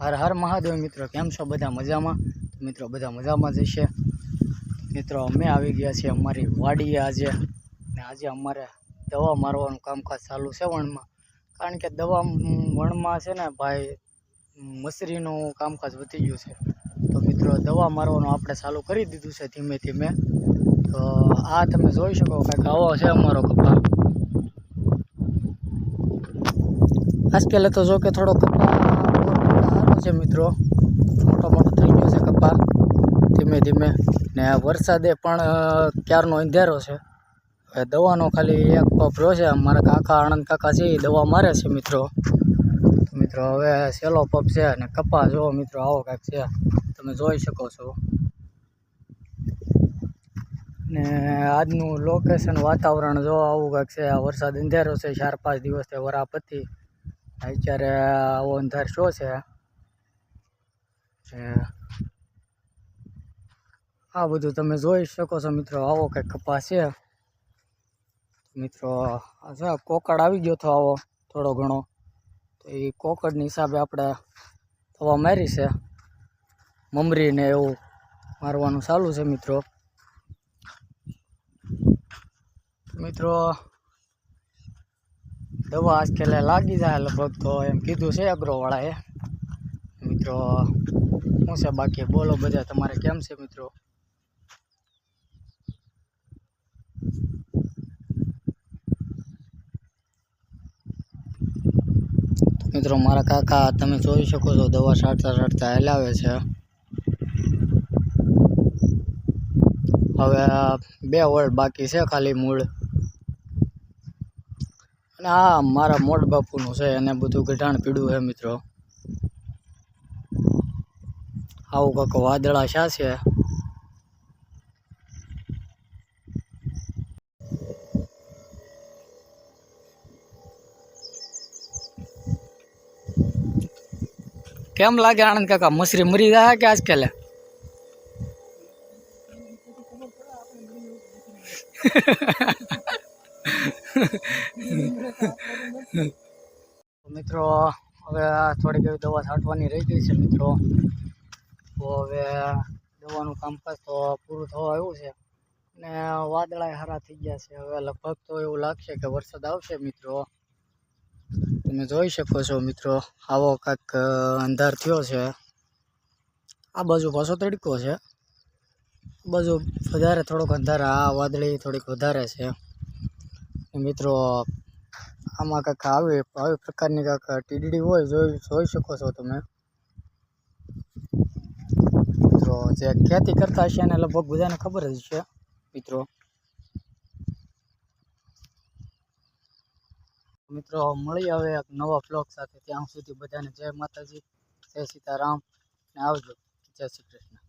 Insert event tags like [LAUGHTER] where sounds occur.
હર હર મહાદેવ મિત્રો, કેમ છો બધા મજામાં? મિત્રો, બધા મજામાં જ હશે. મિત્રો, અમે આવી ગયા છીએ અમારી વાડીએ આજે. ને આજે અમારે દવા મારવાનું કામકાજ ચાલુ છે વણમાં. કારણ કે દવા વણમાં છે ને ભાઈ, મસરીનું કામકાજ વધી ગયું છે. તો મિત્રો, દવા મારવાનું આપણે ચાલુ કરી દીધું છે ધીમે ધીમે. તો આ તમે જોઈ શકો કાંઈક આવો છે અમારો કપા. આજકાલ તો જો કે થોડો કપા છે મિત્રો. મોટો મોટો થઈ ગયો છે કપા. ધીમે ધીમે. ને વરસાદે પણ ક્યારનો અંધારો છે. હવે દવાનો ખાલી એક પપ રહ્યો છે. મારા કાકા આનંદ કાકા છે, એ દવા મારે છે મિત્રો. મિત્રો, હવે સેલો પપ છે અને કપા જો મિત્રો, આવો કાંઈક છે. તમે જોઈ શકો છો. ને આજનું લોકેશન વાતાવરણ જો આવું કાંઈક છે. આ વરસાદ અંધારો છે. ચાર પાંચ દિવસથી વરાપતિ. અત્યારે આવો અંધાર શો છે. છે. આ બધું તમે જોઈ શકો છો મિત્રો, આવો કંઈક કપાસ છે. મિત્રો છે કોકડ આવી ગયો તો આવો થોડો ઘણો. તો એ કોકડની હિસાબે આપણે થવા મારી છે. મમરીને એવું મારવાનું ચાલુ છે મિત્રો. મિત્રો, દવા આજકાલ લાગી જાય લગભગ તો એમ કીધું છે અગ્રોવાળાએ. મિત્રો શું છે બાકી? બોલો બધા, તમારે કેમ છે મિત્રો? મિત્રો, મારા કાકા, તમે જોઈ શકો છો, દવા છાંટતા છાંટતા હલાવે છે. હવે બે વર્ડ બાકી છે ખાલી મૂળ. અને આ મારા મોટ બાપુનું છે, એને બધું ગઢાણ પીડું છે, મિત્રો. આવું કંઈક વાદળા શા છે? કેમ લાગે આનંદ કાકા? મસરી મરી ગયા કે આજકાલ? [LAUGHS] મિત્રો, હવે થોડીક એવી દવા છાંટવાની રહી ગઈ છે, મિત્રો. તો હવે દવાનું કામકાજ તો પૂરું થવા આવ્યું છે. ને વાદળાય સારા થઈ ગયા છે. હવે લગભગ તો એવું લાગશે કે વરસાદ આવશે મિત્રો. તમે જોઈ શકો છો મિત્રો, આવો કાંઈક અંધાર થયો છે. આ બાજુ પાછો તડકો છે. આ બાજુ વધારે થોડોક અંધાર, આ વાદળી થોડીક વધારે છે. મિત્રો, આમાં કાંઈક આવી આવી પ્રકારની કાંઈક ટીડીડી હોય, જોઈ જોઈ શકો છો તમે મિત્રો જે ખેતી કરતા હશે એને લગભગ બધાને ખબર જ છે, મિત્રો. મિત્રો મળી હવે એક નવા બ્લોગ સાથે. ત્યાં સુધી બધાને જય માતાજી, જય સીતારામ, ને આવજો. જય શ્રી કૃષ્ણ.